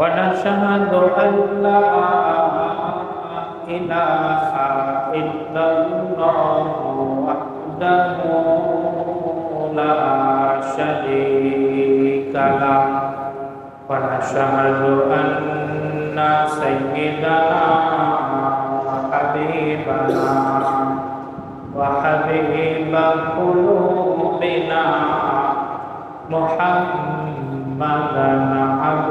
ونشهد أن لا إله إلا الله وحده لا شريك له ونشهد أن سيدنا وحبيبنا وحبيب قلوبنا محمدنا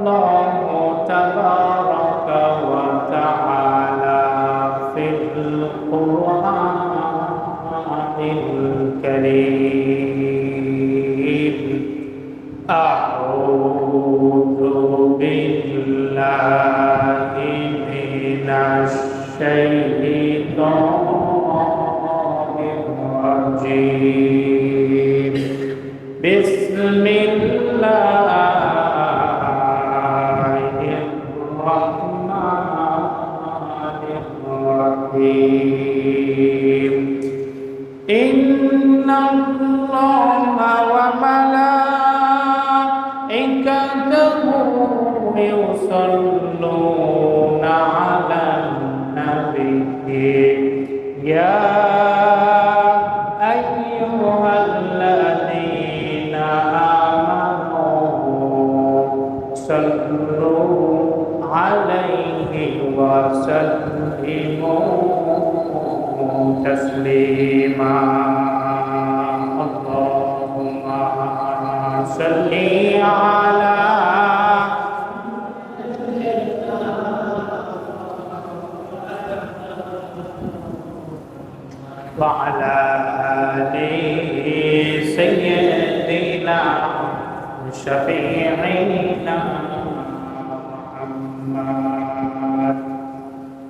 আল্লাহ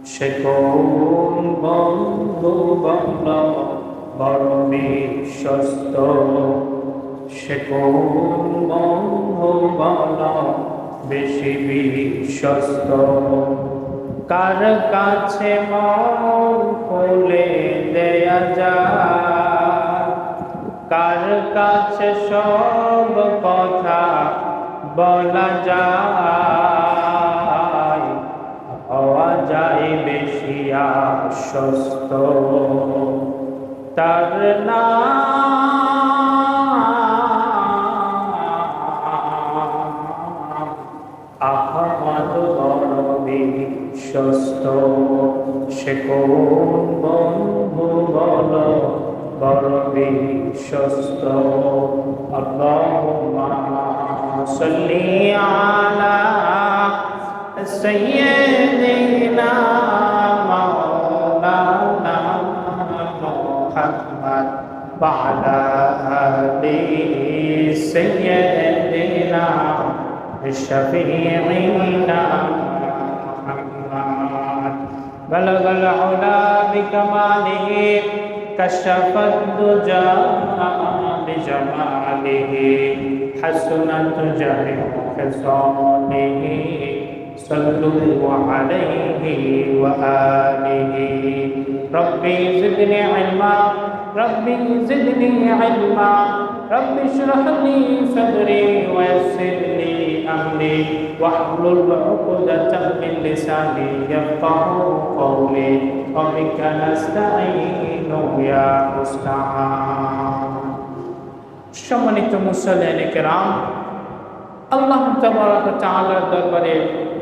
সে বন্ধ বিশ্বস্ত সে বেশি বিশ্বস্ত? কার কাছে মন দেয়া যা কার কাছে সব কথা বলা যায়? আশ্বস্ত। তার আহমদ বিশ্বস্ত। সে কোন বন্ধু বল? বিশ্বস্ত। আল্লাহুম্মা সাল্লি সাইয়্যিদ سيدنا شفيعنا محمد بلغ العلا بكماله كشف الدجى بجماله حسنت جميع خصاله صلوا عليه وآله ربي زدني علما ربي زدني علما رب اشرح لي صدري ويسر لي أمري واحلل عقدة من لساني يفقه قولي وبك نستعين يا مستعان সম্মানিত মুসলিম কেরাম আল্লাহ তাবারক তাআলার দরবারে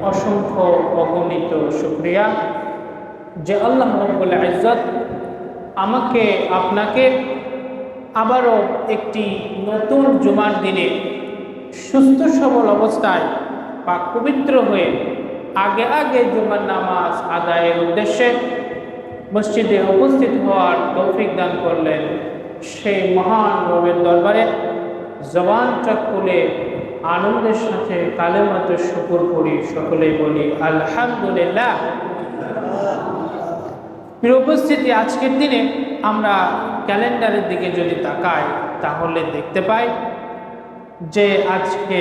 অসংখ্য অগণিত শুকরিয়া যে আল্লাহ রব্বুল ইজ্জত আমাকে আপনাকে আবারও একটি নতুন জুমার দিনে সুস্থ সবল অবস্থায় বা পবিত্র হয়ে আগে আগে জুমার নামাজ আদায়ের উদ্দেশ্যে মসজিদে উপস্থিত হওয়ার তৌফিক দান করলেন সেই মহান রবের দরবারে। জবানটা খুলে আনন্দের সাথে কালেমাতে শুকুর করি, সকলেই বলি, আলহামদুলিল্লাহ। প্রিয় উপস্থিতি, আজকের দিনে আমরা ক্যালেন্ডারের দিকে যদি তাকাই, তাহলে দেখতে পাই যে আজকে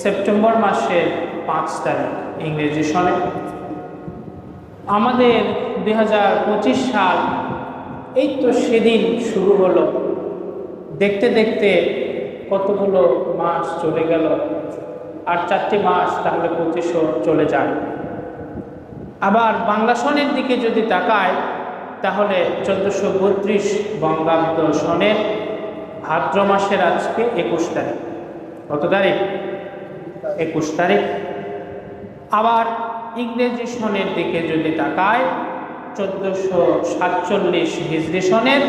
সেপ্টেম্বর মাসের পাঁচ তারিখ, ইংরেজি সনে আমাদের দু হাজার পঁচিশ সাল, এই তো সেদিন শুরু হলো। দেখতে দেখতে কতগুলো মাস চলে গেল। আর চারটি মাস তাহলে পঁচিশও চলে যায়। আবার বাংলা সনের দিকে যদি তাকায়, তাহলে চোদ্দোশো বত্রিশ বঙ্গাব্দ সনের ভাদ্র মাসের আজকে একুশ তারিখ। কত তারিখ? একুশ তারিখ। আবার ইংরেজি সনের দিকে যদি তাকায়, চোদ্দোশো সাতচল্লিশ হিজরি সনের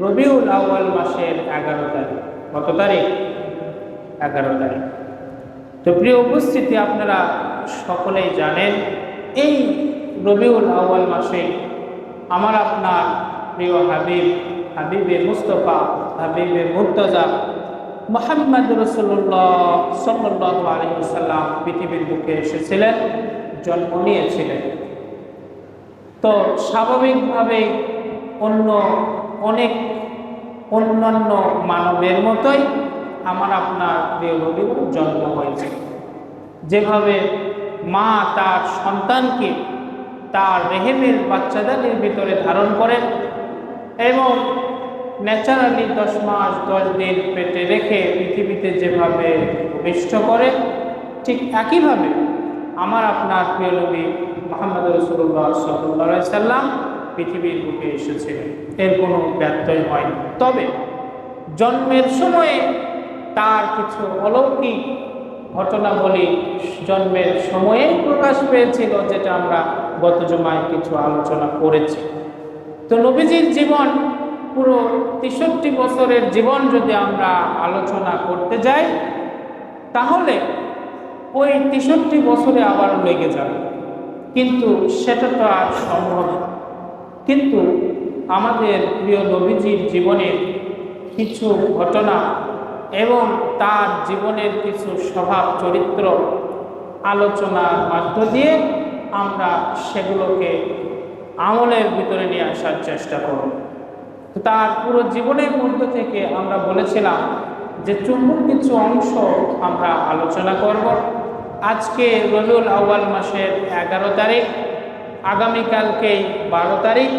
রবিউল আউয়াল মাসের এগারো তারিখ। কত তারিখ? এগারো তারিখ। তো প্রিয় উপস্থিতি, আপনারা সকলেই জানেন এই রবিউল আউয়াল মাসে আমার আপনার প্রিয় হাবিব, হাবিবে মুস্তফা, হাবিবে মুর্তজা মোহাম্মদ রসুল্লাহ সাল্লাহ আলহিসাল্লাম পৃথিবীর বুকে এসেছিলেন, জন্ম নিয়েছিলেন। তো স্বাভাবিকভাবে অন্য অনেক অন্যান্য মানবের মতোই আমার আপনার প্রিয় রবির জন্ম হয়েছে। যেভাবে মা তার সন্তানকে তার রেহেমের বাচ্চাদের ভিতরে ধারণ করেন এবং ন্যাচারালি দশ মাস, দশ দিন পেটে রেখে পৃথিবীতে যেভাবে প্রবিষ্ট করে, ঠিক একইভাবে আমার আপনার প্রিয় নবী মোহাম্মদ রসুল্লাহ সাল্লাহ সাল্লাম পৃথিবীর বুকে এসেছিলেন এর কোনো ব্যত্যয় হয়নি। তবে জন্মের সময়ে তার কিছু অলৌকিক ঘটনাবলী জন্মের সময়ে প্রকাশ পেয়েছিল, যেটা আমরা গত জমায় কিছু আলোচনা করেছি। তো নবীজির জীবন, পুরো তেষট্টি বছরের জীবন যদি আমরা আলোচনা করতে যাই, তাহলে ওই তেষট্টি বছরে আবার লেগে যাবে। কিন্তু সেটা তো আর সম্ভব কিন্তু আমাদের প্রিয় নবীজির জীবনের কিছু ঘটনা এবং তার জীবনের কিছু স্বভাব, চরিত্র, আলোচনার মধ্য দিয়ে আমরা সেগুলোকে আমলের ভিতরে নিয়ে আসার চেষ্টা করব। তার পুরো জীবনের মধ্য থেকে আমরা বলেছিলাম যে চুম্বক কিছু অংশ আমরা আলোচনা করব। আজকে রবিউল আউয়াল মাসের এগারো তারিখ, আগামীকালকেই বারো তারিখ।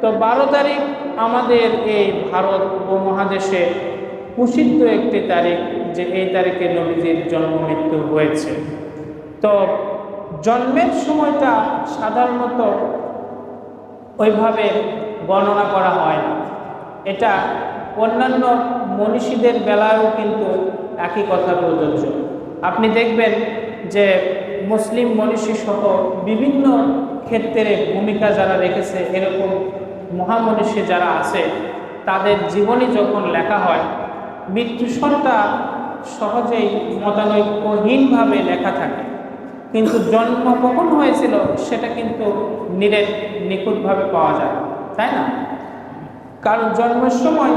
তো বারো তারিখ আমাদের এই ভারত উপমহাদেশে প্রসিদ্ধ একটি তারিখ যে এই তারিখে নবীজির জন্ম মৃত্যু হয়েছে। তো জন্মের সময়টা সাধারণত ওইভাবে বর্ণনা করা হয় না। এটা অন্যান্য মনীষীদের বেলায়ও কিন্তু একই কথা প্রযোজ্য। আপনি দেখবেন যে মুসলিম মনীষী সহ বিভিন্ন ক্ষেত্রে ভূমিকা যারা রেখেছে, এরকম মহামনীষী যারা আছে, তাদের জীবনী যখন লেখা হয় মৃত্যুসরটা সহজেই মতানৈক্যহীনভাবে লেখা থাকে। কিন্তু জন্ম কখন হয়েছিল সেটা কিন্তু নিরে নিখুঁতভাবে পাওয়া যায়, তাই না? কারণ জন্মের সময়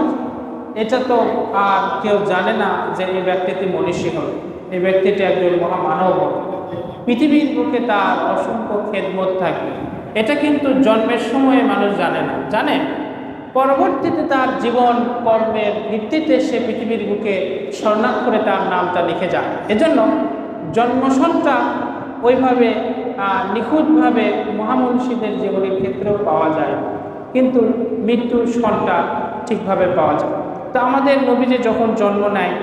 এটা তো আর কেউ জানে না যে এই ব্যক্তিটি মনীষী হবে, এই ব্যক্তিটি একজন মহামানব হবে। পৃথিবীর বুকে তার অসংখ্য খেদমত থাকে এটা কিন্তু জন্মের সময়ে মানুষ জানে না। জানে? পরবর্তীতে তার জীবন কর্মের ভিত্তিতে সে পৃথিবীর বুকে স্বর্ণাক্ষরে তার নামটা লিখে যায়। এজন্য জন্মসনটা ওইভাবে নিখুঁতভাবে মহামনীষীদের জীবনের ক্ষেত্রেও পাওয়া যায়। কিন্তু মৃত্যুর সনটা ঠিকভাবে পাওয়া যায়। তো আমাদের নবীজি যখন জন্ম নেয়,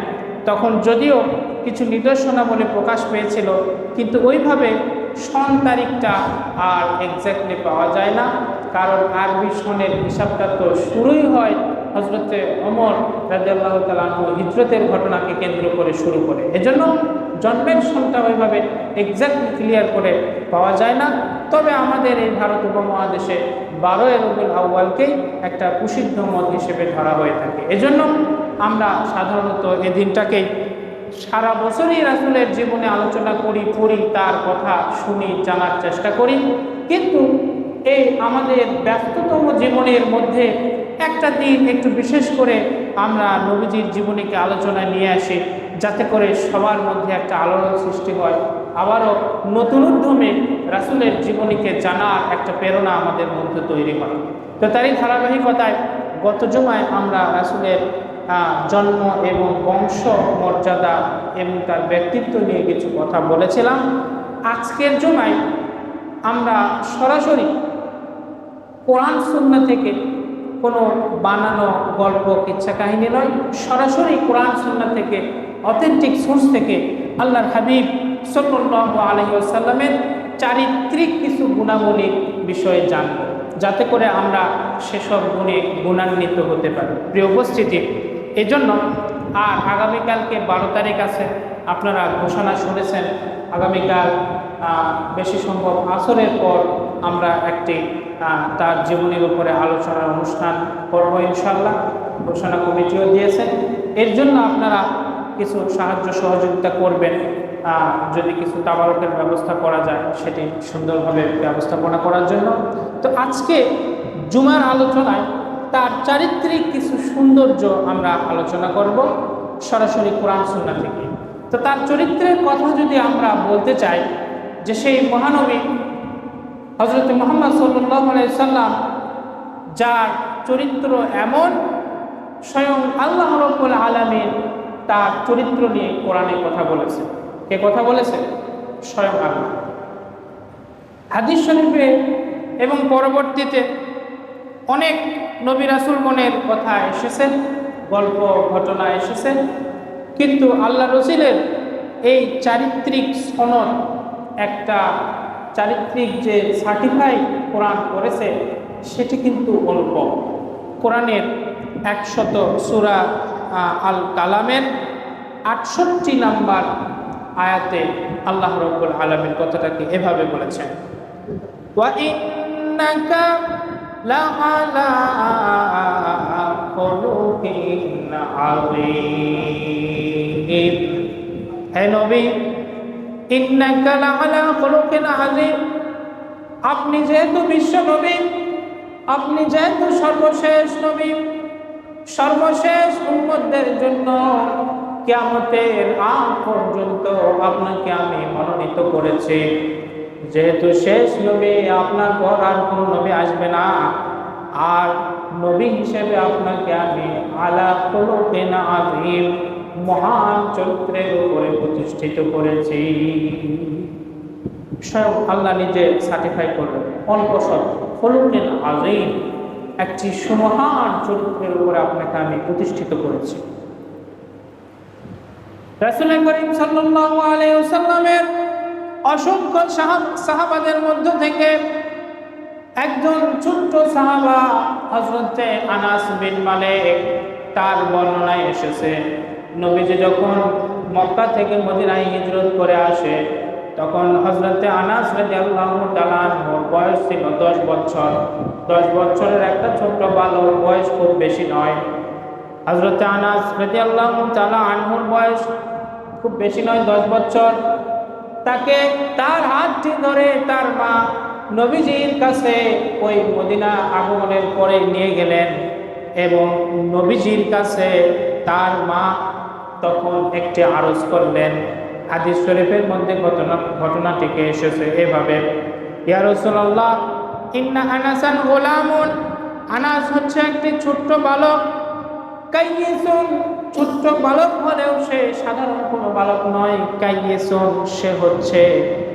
তখন যদিও কিছু নিদর্শনা বলে প্রকাশ পেয়েছিল, কিন্তু ওইভাবে সন তারিখটা আর এক্স্যাক্টলি পাওয়া যায় না। কারণ আরবি সনের হিসাবটা তো শুরুই হয় হজরতে অমর রাজিয়াল্লাহ তালাহ হিজরতের ঘটনাকে কেন্দ্র করে শুরু করে। এজন্য জন্মের সনটা ওইভাবে এক্স্যাক্টলি ক্লিয়ার করে পাওয়া যায় না। তবে আমাদের এই ভারত উপমহাদেশে বারো রবিউল আউ্বালকেই একটা প্রসিদ্ধ মত হিসেবে ধরা হয়ে থাকে। এজন্য আমরা সাধারণত এ দিনটাকেই সারা বছরই রাসুলের জীবনে আলোচনা করি, পড়ি, তার কথা শুনি, জানার চেষ্টা করি। কিন্তু এই আমাদের ব্যস্ততম জীবনের মধ্যে একটা দিন একটু বিশেষ করে আমরা নবীজির জীবনীকে আলোচনায় নিয়ে আসি, যাতে করে সবার মধ্যে একটা আলোড়ন সৃষ্টি হয়। আবারও নতুন উদ্যমে রাসুলের জীবনীকে জানার একটা প্রেরণা আমাদের মধ্যে তৈরি হয়। তো তারই ধারাবাহিকতায় গত জমায় আমরা রাসুলের জন্ম এবং বংশ, মর্যাদা এবং তার ব্যক্তিত্ব নিয়ে কিছু কথা বলেছিলাম। আজকের জমায় আমরা সরাসরি কোরআন শূন্য থেকে কোনো বানানো গল্প, কিচ্ছা কাহিনী নয়। সরাসরি কোরআন শূন্য থেকে অথেন্টিক সোর্স থেকে আল্লাহর হাবিব সাল্লাহ আলহিসাল্লামের চারিত্রিক কিছু গুণাবলীর বিষয়ে জানব। যাতে করে আমরা সেসব গুণে গুণান্বিত হতে পারি। প্রিয় উপস্থিতি, এজন্য আর আগামীকালকে বারো তারিখ আছে। আপনারা ঘোষণা শুনেছেন, আগামীকাল বেশি সম্ভব আসরের পর আমরা একটি তার জীবনের উপরে আলোচনার অনুষ্ঠান করব ইনশাল্লাহ ঘোষণা কমিটিও দিয়েছেন এর জন্য আপনারা কিছু সাহায্য সহযোগিতা করবেন। যদি কিছু তাবারকের ব্যবস্থা করা যায়, সেটি সুন্দরভাবে ব্যবস্থাপনা করার জন্য। তো আজকে জুমার আলোচনায় তার চারিত্রিক কিছু সৌন্দর্য আমরা আলোচনা করব সরাসরি কোরআন সুন্না থেকে। তো তার চরিত্রের কথা যদি আমরা বলতে চাই, যে সেই মহানবী হজরত মোহাম্মদ সাল্লাহ সাল্লাম যার চরিত্র এমন, স্বয়ং আল্লাহ রব্বুল আলমীর তার চরিত্র নিয়ে কোরআনে কথা বলেছে। কে কথা বলেছে? স্বয়ং আল্লাহ। হাদিস শরীফে এবং পরবর্তীতে অনেক নবী রাসুল মনের কথা এসেছে, গল্প, ঘটনা এসেছে, কিন্তু আল্লাহ রসিলের এই চারিত্রিক সনদ একটা চারিত্রিক যে সার্টিফাই কোরআন করেছে সেটি কিন্তু অল্প। কোরআনের একশত সুরা আল কালামের আটষট্টি নাম্বার আয়াতে আল্লাহ রব্বুল আলমীর কথাটাকে এভাবে বলেছেন হে নবী আপনি যেহেতু বিশ্ব নবী, আপনি যেহেতু সর্বশেষ নবী, সর্বশেষ উন্মতদের জন্য কেমতের আগ পর্যন্ত আপনাকে আমি মনোনীত করেছি। যেহেতু শেষ নবী, আপনার পর আর কোনো নবী আসবে না। আর নবী হিসেবে আপনাকে আমি আলাপ আলা না আজিম মহান চরিত্রের উপরে প্রতিষ্ঠিত করেছি। স্বয়ং আল্লাহ নিজে সার্টিফাই করলেন, অল্প শব্দ ফলুকেন আজিম একটি সুমহান চরিত্রের উপরে আপনাকে আমি প্রতিষ্ঠিত করেছি। অসংখ্য সাহাবাদের মধ্য থেকে ছোট্ট আনাস বিন তার বর্ণনায় এসেছে নবীজি যখন মক্কা থেকে মদিনায় হিজরত করে আসে, তখন হজরতে আনাস বয়স ছিল দশ বছর। দশ বছরের একটা ছোট্ট বালক, বয়স খুব বেশি নয়। হজরতে আনাস রাজি আল্লাহ তালা আনহুর বয়স খুব বেশি নয়, দশ বছর। তাকে তার হাতটি ধরে তার মা নবীজির কাছে ওই মদিনা আগমনের পরে নিয়ে গেলেন এবং নবীজির কাছে তার মা তখন একটি আরজ করলেন, হাদিস শরীফের মধ্যে ঘটনা, ঘটনাটিকে এসেছে এভাবে, ইয়া রসুল্লাহ ইন্না আনাসান গোলামুন, আনাস হচ্ছে একটি ছোট্ট বালক, কাইয়েসুন, ছোট্ট বালক হলেও সে সাধারণ কোনো বালক নয়, কাইয়েসুন, সে হচ্ছে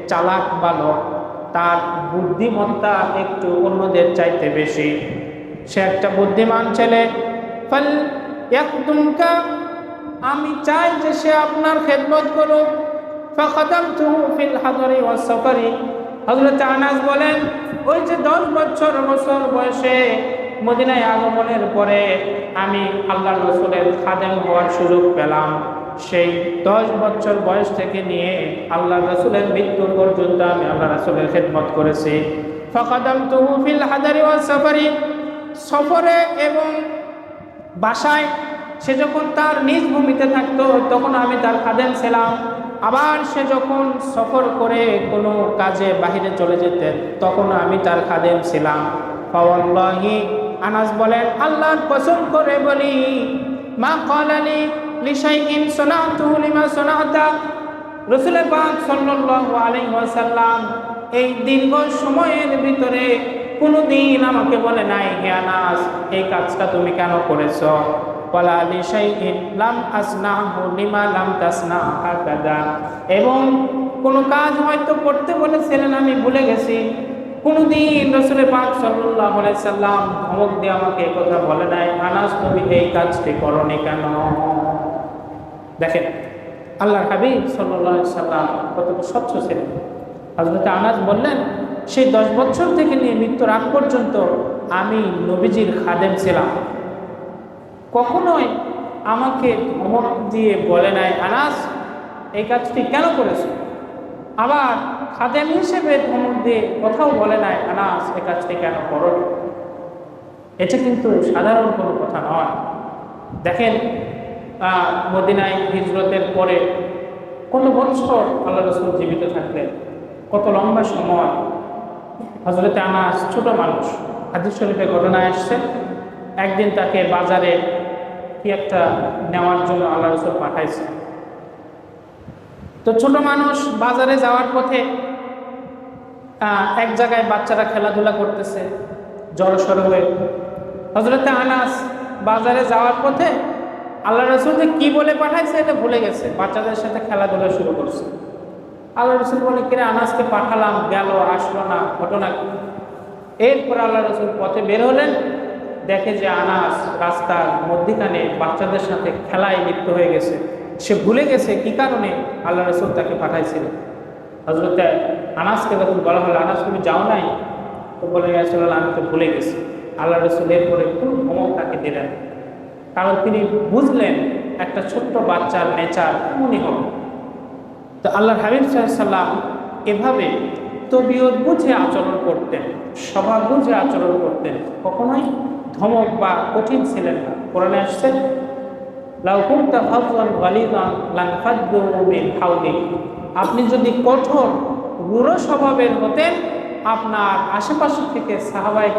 চালাক বালক, তার বুদ্ধিমত্তা একটু অন্যদের চাইতে বেশি, সে একটা বুদ্ধিমান ছেলে, ফল একদমকা আমি চাই যে সে আপনার খেদমত করুক। ফকদম তুহু ফিল হাদরি ও সফরি। হজরত আনাস বলেন, ওই যে দশ বছর বছর বয়সে মদিনায় আগমনের পরে আমি আল্লাহ রসুলের খাদেম হওয়ার সুযোগ পেলাম। সেই দশ বছর বয়স থেকে নিয়ে আল্লাহ রসুলের মৃত্যু পর্যন্ত আমি আল্লাহ রসুলের খেদমত করেছি। ফকদম তুহু ফিল হাদারি ও সফরি। সফরে এবং বাসায় সে যখন তার নিজ ভূমিতে থাকতো, তখন আমি তার খাদেম ছিলাম। আবার সে যখন সফর করে কোনো কাজে বাহিরে চলে যেতেন তখন আমি তার খাদেম ছিলাম। আনাস বলেন আল্লাহ পছন্দ করে বলি, মা কলালি লিশাইইন সানাতুহু লিমা সানাতা? রাসূল পাক সাল্লাল্লাহু আলাইহি ওয়াসাল্লাম এই দীর্ঘ সময়ের ভিতরে কোনোদিন আমাকে বলে নাই, হে আনাস, এই কাজটা তুমি কেন করেছ? এবং কোনো কাজ হয়তো করতে বলেছিলেন, আমি ভুলে গেছি। কোনোদিন রসুল পাক সাল্লাহ সাল্লাম ধমক দিয়ে আমাকে কথা বলে নাই, আনাস তুমি এই কাজটি করনি কেন? দেখেন আল্লাহ হাবিব সাল্লাহ সাল্লাম কত স্বচ্ছ ছিলেন। হজরত আনাস বললেন, সেই দশ বছর থেকে নিয়ে মৃত্যুর আগ পর্যন্ত আমি নবীজির খাদেম ছিলাম। কখনোই আমাকে ধমক দিয়ে বলে নাই, আনাস, এই কাজটি কেন করেছ? আবার খাদেম হিসেবে ধমক দিয়ে কথাও বলে নাই, আনাস, এই কাজটি কেন করো এটা কিন্তু সাধারণ কোনো কথা নয়। দেখেন মদিনায় হিজরতের পরে কত বছর আল্লাহ রসুল জীবিত থাকলেন, কত লম্বা সময়। হজরতে আনাস ছোট মানুষ। হাদিস শরীফে ঘটনা আসছে একদিন তাকে বাজারে কি একটা নেওয়ার জন্য আল্লাহ রসুল পাঠাইছে। তো ছোট মানুষ বাজারে যাওয়ার পথে এক জায়গায় বাচ্চারা খেলাধুলা করতেছে, জড়সড় হয়ে। হজরতে আনাস বাজারে যাওয়ার পথে আল্লাহ রসুলকে কি বলে পাঠাইছে এটা ভুলে গেছে। বাচ্চাদের সাথে খেলাধুলা শুরু করছে। আল্লাহ রসুল বলে, কিরে আনাসকে পাঠালাম, গেল, আসলো না, ঘটনা? এরপর আল্লাহ রসুল পথে বের হলেন। দেখে যে আনাস রাস্তার মধ্যিখানে বাচ্চাদের সাথে খেলায় লিপ্ত হয়ে গেছে। সে ভুলে গেছে কি কারণে আল্লাহ রসুল তাকে পাঠাইছিলেন হজরতে আনাসকে যখন বলা হলো, আনাস, তুমি যাও নাই? তো বলে গেছিল আমি তো ভুলে গেছি। আল্লাহ রসুল এরপরে খুব ধমক তাকে দিলেন কারণ তিনি বুঝলেন একটা ছোট্ট বাচ্চার নেচার এমনই হবে। তো আল্লাহ হাবিব সাল্লাম এভাবে তবিয়ত বুঝে আচরণ করতেন স্বভাব বুঝে আচরণ করতেন, কখনোই ধমক বা কঠিন ছিলেন না। কোরআনে আসছেন লাউকুমতা ফাজল ওয়ালিদান লানফাদ্দু মিন আপনি যদি কঠোর রূঢ় স্বভাবের হতেন, আপনার আশেপাশে থেকে সাহাবাই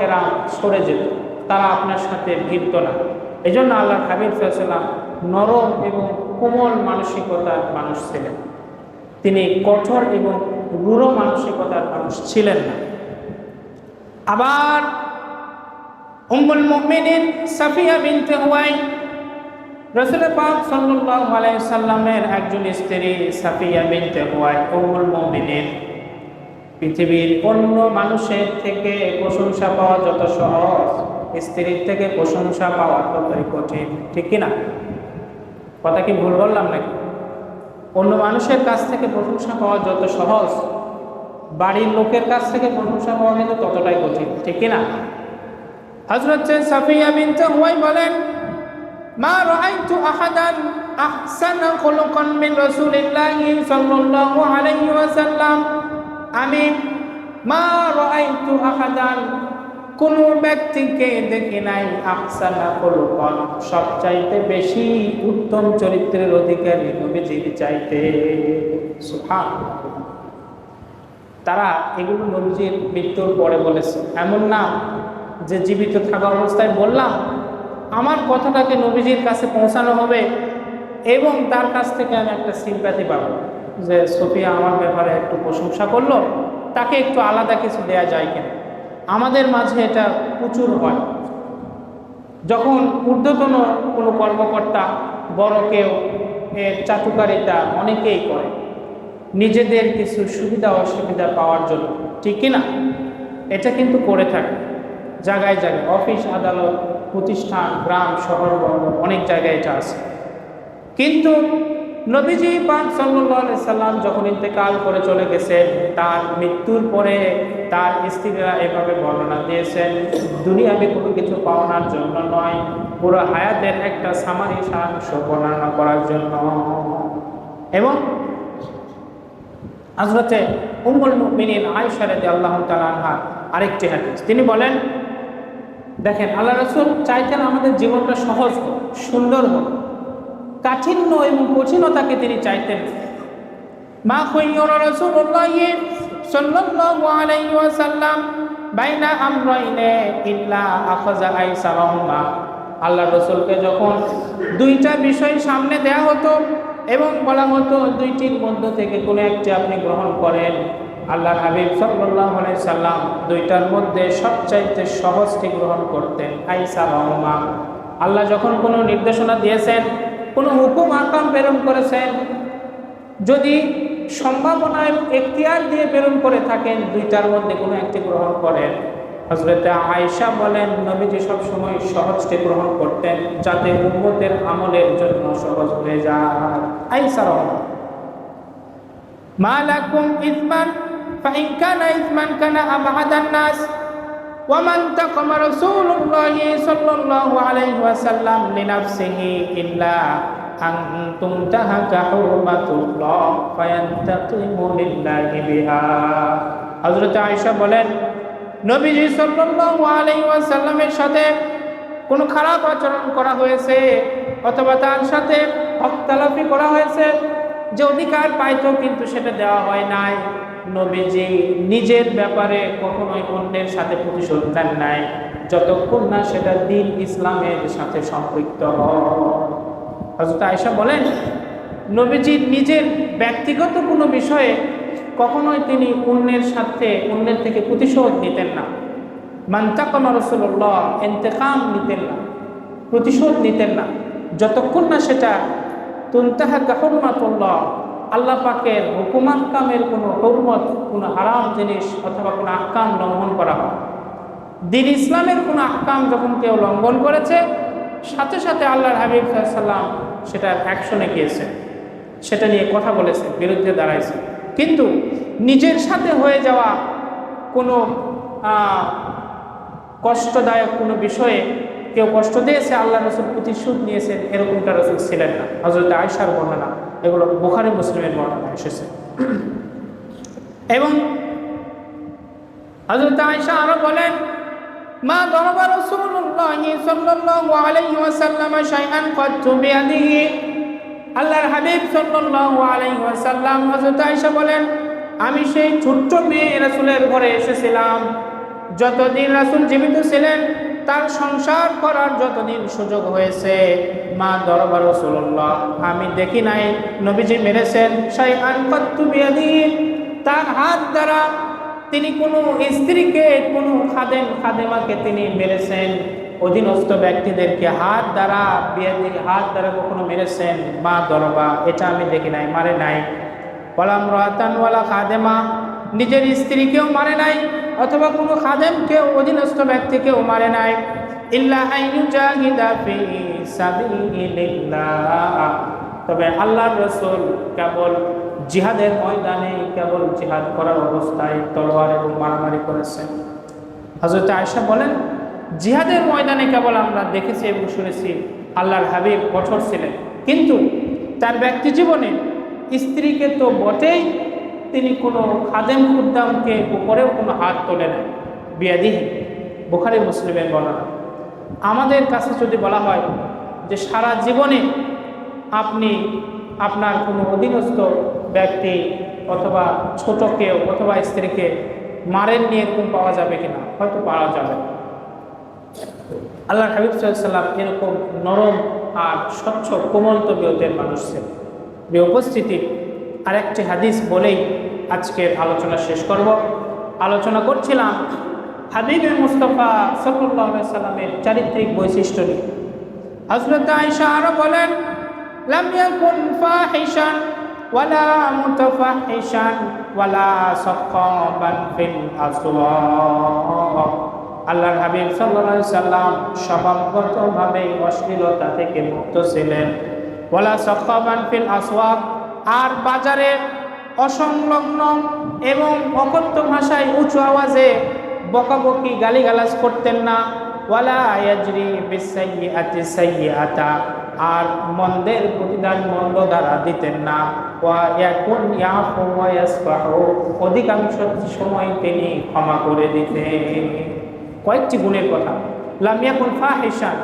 সরে যেত। তারা আপনার সাথে ভিড়ত না। এই জন্য আল্লাহ হাবিব সাল্লাম নরম এবং কোমল মানসিকতার মানুষ ছিলেন। তিনি কঠোর এবং রূঢ় মানসিকতার মানুষ ছিলেন না। আবার উম্মুল মুমিনিন সাফিয়া বিনতে হুয়াই। রসুল পাক সাল্লাল্লাহু আলাইহি সাল্লামের একজন স্ত্রী সাফিয়া বিনতে হুয়াই, উম্মুল মুমিনিন। পৃথিবীর অন্য মানুষের থেকে প্রশংসা পাওয়া যত সহজ, স্ত্রীর থেকে প্রশংসা পাওয়া ততই কঠিন, ঠিক কি না কথা কি ভুল বললাম নাকি? অন্য মানুষের কাছ থেকে প্রশংসা পাওয়া যত সহজ, বাড়ির লোকের কাছ থেকে প্রশংসা পাওয়া কিন্তু ততটাই কঠিন, ঠিক কি না হজরত সাফিয়া বিনতে হুয়াই বলেন, মা রাআইতু আহাদান আহসানা খুলুকান মিন রাসূলিল্লাহি সাল্লাল্লাহু আলাইহি ওয়াসাল্লাম। আমি মা রাআইতু আহাদান কোন ব্যক্তিকে দেখি নাই আহসানা খুলুকান। সবচাইতে বেশি উত্তম চরিত্রের অধিকারী নবীজির চাইতে। সুবহানাল্লাহ। তারা এগুলো নবীজির মৃত্যুর পরে বলেছে। এমন না যে জীবিত থাকা অবস্থায় বললাম, আমার কথাটাকে নবীজির কাছে পৌঁছানো হবে এবং তার কাছ থেকে আমি একটা সিম্প্যাথি পাব। যে সোফিয়া আমার ব্যাপারে একটু প্রশংসা করল, তাকে একটু আলাদা কিছু দেয়া যায় কিনা। আমাদের মাঝে এটা প্রচুর হয়। যখন ঊর্ধ্বতন কোনো কর্মকর্তা, বড় কেউ চাটুকারিতা অনেকেই করে, নিজেদের কিছু সুবিধা অসুবিধা পাওয়ার জন্য, ঠিক কি না এটা কিন্তু করে থাকে। জায়গায় জায়গায়, অফিস, আদালত, প্রতিষ্ঠান, গ্রাম, শহর, বন্দর, অনেক জায়গায় এটা আছে। কিন্তু নবীজি পাক সাল্লাল্লাহু সাল্লাম যখন ইন্তেকাল করে চলে গেছেন, তার মৃত্যুর পরে তার স্ত্রীরা এভাবে বর্ণনা দিয়েছেন দুনিয়াবে কোনো কিছু পাওয়ানোর জন্য নয়, পুরো হায়াতের একটা সামারি সারাংশ বর্ণনা করার জন্য। এবং হজরতে উম্মুল মুমিনিন আয়েশা রাদিয়াল্লাহু তাআলা আনহা আরেকটি হাদিস, তিনি বলেন দেখেন, আল্লাহ রসুল চাইতেন আমাদের জীবনটা সহজ হোক, সুন্দর হোক। কাঠিন্য এবং কঠিনতাকে তিনি চাইতেন। মা খৈয়র রাসূলুল্লাহ সাল্লাল্লাহু আলাইহি ওয়াসাল্লাম, বাইনা আমরাইনে ইল্লা আখাযা আইসারাহুমা। আল্লাহ রসুলকে যখন দুইটা বিষয় সামনে দেয়া হতো এবং বলা হতো, দুইটির মধ্য থেকে কোনো একটি আপনি গ্রহণ করেন। আল্লাহ হাবিব সাল্লাহ সাল্লাম দুইটার মধ্যে সবচাইতে সহজটি গ্রহণ করতেন আইসা রহমা আল্লাহ যখন কোনো নির্দেশনা দিয়েছেন, কোনো হুকুম, আকাম প্রেরণ করেছেন, যদি সম্ভাবনায় এখতিয়ার দিয়ে প্রেরণ করে থাকেন, দুইটার মধ্যে কোনো একটি গ্রহণ করেন। হজরত আয়েশা বলেন, নবীজি সবসময় সহজটি গ্রহণ করতেন যাতে উম্মতের আমলের জন্য সহজ হয়ে যায়। আয়েশা রহমান। মা লাকুম ইসমান فإن كان إثما كان أبعد الناس وما انتقم رسول الله صلى الله عليه وسلم لنفسه إلا أن تنتهك حرمة الله فينتقم لله بها হযরত আয়েশা বলেন নবীজি সাল্লাল্লাহু আলাইহি ওয়াসাল্লামের সাথে কোনো খারাপ আচরণ করা হয়েছে অথবা তার সাথে হকতালাফি করা হয়েছে যে অধিকার পাইতো কিন্তু সেটা দেওয়া হয় নাই নবীজি নিজের ব্যাপারে কখনোই অন্যের সাথে প্রতিশোধ নেন নাই। যতক্ষণ না সেটা দিন ইসলামের সাথে সম্পৃক্ত হজরত আয়সা বলেন, নবীজি নিজের ব্যক্তিগত কোনো বিষয়ে কখনোই তিনি অন্যের সাথে, অন্যের থেকে প্রতিশোধ নিতেন না। মান্তাকাম রসুল্লাহ এন্তেকাম নিতেন না, প্রতিশোধ নিতেন না। যতক্ষণ না সেটা তুনতাহা কাহরমাতুল্লাহ আল্লাহ পাকের হুকুমাত কামের কোনো হরমত কোনো হারাম জিনিস অথবা কোনো আহকাম লঙ্ঘন করা হয়। দিন ইসলামের কোনো আহকাম যখন কেউ লঙ্ঘন করেছে, সাথে সাথে আল্লাহর হাবিব সাল্লাম সেটার অ্যাকশনে গিয়েছে। সেটা নিয়ে কথা বলেছে, বিরুদ্ধে দাঁড়াইছে। কিন্তু নিজের সাথে হয়ে যাওয়া কোনো কষ্টদায়ক কোনো বিষয়ে কেউ কষ্ট দিয়েছে, আল্লাহ রসুল প্রতিশোধ নিয়েছেন, এরকমটা রসুল ছিলেন না। হজরত আয়সার বর্ণনা। এগুলো বোখারি, মুসলিমের বর্ণনা এসেছে। এবং হজরত আয়সা আরও বলেন, মা দরবা রাসূলুল্লাহ সাল্লাল্লাহু আলাইহি ওয়াসাল্লাম শাইআন কাত্তু বিয়াদিহি। আল্লাহর হাবিব সাল্লাল্লাহু আলাইহি ওয়াসাল্লাম হযরত আয়েশা বলেন, আমি সেই ছোট্ট মেয়ে রাসূলের ঘরে এসেছিলাম। যতদিন রাসূল জীবিত ছিলেন তার সংসার করার যতদিন সুযোগ হয়েছে, মা দরবার রসুল্লাহ আমি দেখি নাই, নবীজি মেরেছেন সাই আনপাত্তু বিয়াদি তার হাত দ্বারা তিনি কোনো স্ত্রীকে, কোনো খাদেম, খাদেমাকে তিনি মেরেছেন। অধীনস্থ ব্যক্তিদেরকে হাত দ্বারা বিয়াদি হাত দ্বারা কখনো মেরেছেন, মা দরবা, এটা আমি দেখি নাই, মারে নাই। ওয়ালাম রাতানওয়ালা খাদেমা, নিজের স্ত্রীকেও মারে নাই অথবা কোনো খাদেমকেও অধীনস্থ ব্যক্তিকেও মারে নাই। তবে আল্লাহর রসুল কেবল জিহাদের ময়দানে কেবল জিহাদ করার অবস্থায় তলোয়ার এবং মারামারি করেছেন। হজরত আয়সা বলেন, জিহাদের ময়দানে কেবল আমরা দেখেছি এবং শুনেছি, আল্লাহর হাবিব কঠোর ছিলেন। কিন্তু তার ব্যক্তি জীবনে স্ত্রীকে তো বটেই তিনি কোনো খাদেম খুদ্দামকে উপরেও কোনো হাত তোলে না। বিয়াদিহীন বোখারি মুসলিমের বর্ণনা। আমাদের কাছে যদি বলা হয় যে সারা জীবনে আপনি আপনার কোনো অধীনস্থ ব্যক্তি অথবা ছোট কেউ অথবা স্ত্রীকে মারেন নিয়ে এরকম পাওয়া যাবে কিনা? হয়তো পাওয়া যাবে। আল্লাহ হাবিব সাল্লাম এরকম নরম আর স্বচ্ছ কোমল তবিয়তের মানুষ উপস্থিতি আরেকটি হাদিস বলেই আজকের আলোচনা শেষ করব আলোচনা করছিলাম হাবিবে মুস্তফা সাল্লাহ সাল্লামের চারিত্রিক বৈশিষ্ট্য নিয়ে হজরত আয়সা আরো বলেন لم يكن فاحشا ولا متفحشا ولا سقابا في الأسواق আল্লাহর হাবিব সাল্লাহ সাল্লাম স্বভাবগতভাবে অশ্লীলতা থেকে মুক্ত ছিলেন ওলা সখাবান ফিল আসওয়াক আর বাজারে অসংলগ্ন এবং অকথ্য ভাষায় উঁচু আওয়াজে বকাবকি গালিগালাজ করতেন না। ওয়ালা আয়াজরি ইয়াজরি বিসাইয়্যাতি সাইয়্যাতা, আর মন্দের প্রতিদান মন্দ দ্বারা দিতেন না। অধিকাংশ সময় তিনি ক্ষমা করে দিতেন। কয়েকটি গুণের কথা। লামিয়াকুন ফাহিশান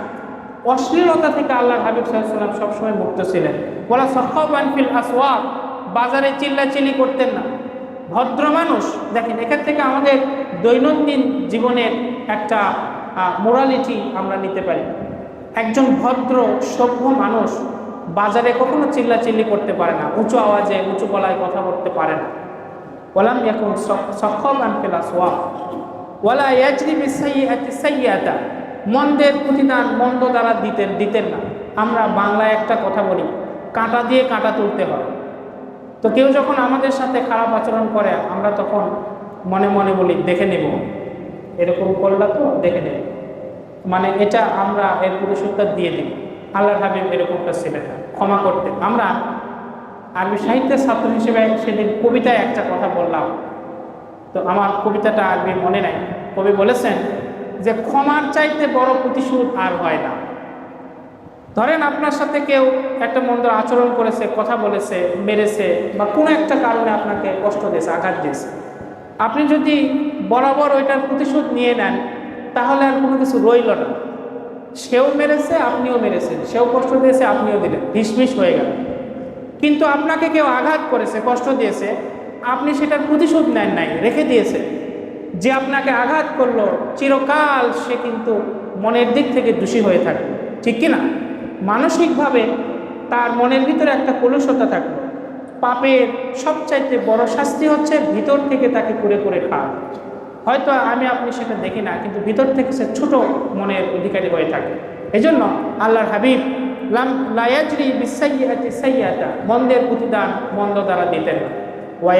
অশ্লীলতা থেকে আল্লাহ হাবিব সাল্লাম সবসময় মুক্ত ছিলেন। বলা সখাবান ফিল আসওয়াক বাজারে চিল্লাচিল্লি করতেন না। ভদ্র মানুষ, দেখেন, এখান থেকে আমাদের দৈনন্দিন জীবনের একটা মোরালিটি আমরা নিতে পারি। একজন ভদ্র, সভ্য মানুষ বাজারে কখনো চিল্লাচিল্লি করতে পারে না, উঁচু আওয়াজে, উঁচু গলায় কথা বলতে পারে না। ওয়ালাম ইয়াকুন সক্ষম আনফিলা সোয়া ওয়ালা ইয়াজরি বিসাইয়াতি সাইয়াতা মন্দের প্রতিদান মন্দ দ্বারা দিতেন দিতেন না। আমরা বাংলায় একটা কথা বলি, কাঁটা দিয়ে কাঁটা তুলতে হয়। তো কেউ যখন আমাদের সাথে খারাপ আচরণ করে, আমরা তখন মনে মনে বলি, দেখে নেব। এরকম করলা তো দেখে নেব। মানে এটা আমরা এর পুরুষত্ব দিয়ে দিই। আল্লাহ হাবিব এরকমটা ছিলেন ক্ষমা করতে আমরা আরবি সাহিত্যের ছাত্র হিসেবে সেদিন কবিতায় একটা কথা বললাম। তো আমার কবিতাটা আরবি মনে নাই। কবি বলেছেন যে ক্ষমার চাইতে বড় প্রতিশোধ আর হয় না। ধরেন আপনার সাথে কেউ একটা মন্দ আচরণ করেছে, কথা বলেছে, মেরেছে বা কোনো একটা কারণে আপনাকে কষ্ট দিয়েছে, আঘাত দিয়েছে। আপনি যদি বরাবর ওইটার প্রতিশোধ নিয়ে নেন, তাহলে আর কোনো কিছু রইল না। সেও মেরেছে, আপনিও মেরেছেন। সেও কষ্ট দিয়েছে, আপনিও দিলেন। ঢিসমিস হয়ে গেল। কিন্তু আপনাকে কেউ আঘাত করেছে, কষ্ট দিয়েছে, আপনি সেটার প্রতিশোধ নেন নাই, রেখে দিয়েছে যে আপনাকে আঘাত করল, চিরকাল সে কিন্তু মনের দিক থেকে দোষী হয়ে থাকবে। ঠিক কি না মানসিকভাবে তার মনের ভিতরে একটা কলুষতা থাকল। পাপের সবচাইতে বড় শাস্তি হচ্ছে ভিতর থেকে তাকে করে করে খাওয়া। হয়তো আমি আপনি সেটা দেখি না, কিন্তু ভিতর থেকে সে ছোট মনের অধিকারী হয়ে থাকে। এজন্য আল্লাহর হাবিব লাম লায়াজরি বিসাইয়াতি সাইয়াতা মন্দের প্রতিদান মন্দ দ্বারা দিতেন না। ওয়া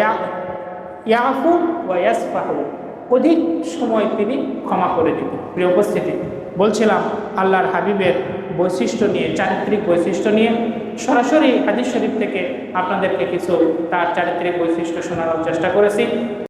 ইয়াফু ওয়া ইয়াসফাহু। অধিক সময় তিনি ক্ষমা করে দিতেন প্রিয় উপস্থিতি, বলছিলাম, আল্লাহর হাবিবের বৈশিষ্ট্য নিয়ে, চারিত্রিক বৈশিষ্ট্য নিয়ে সরাসরি হাদিস শরীফ থেকে আপনাদেরকে কিছু তার চারিত্রিক বৈশিষ্ট্য শোনানোর চেষ্টা করেছি।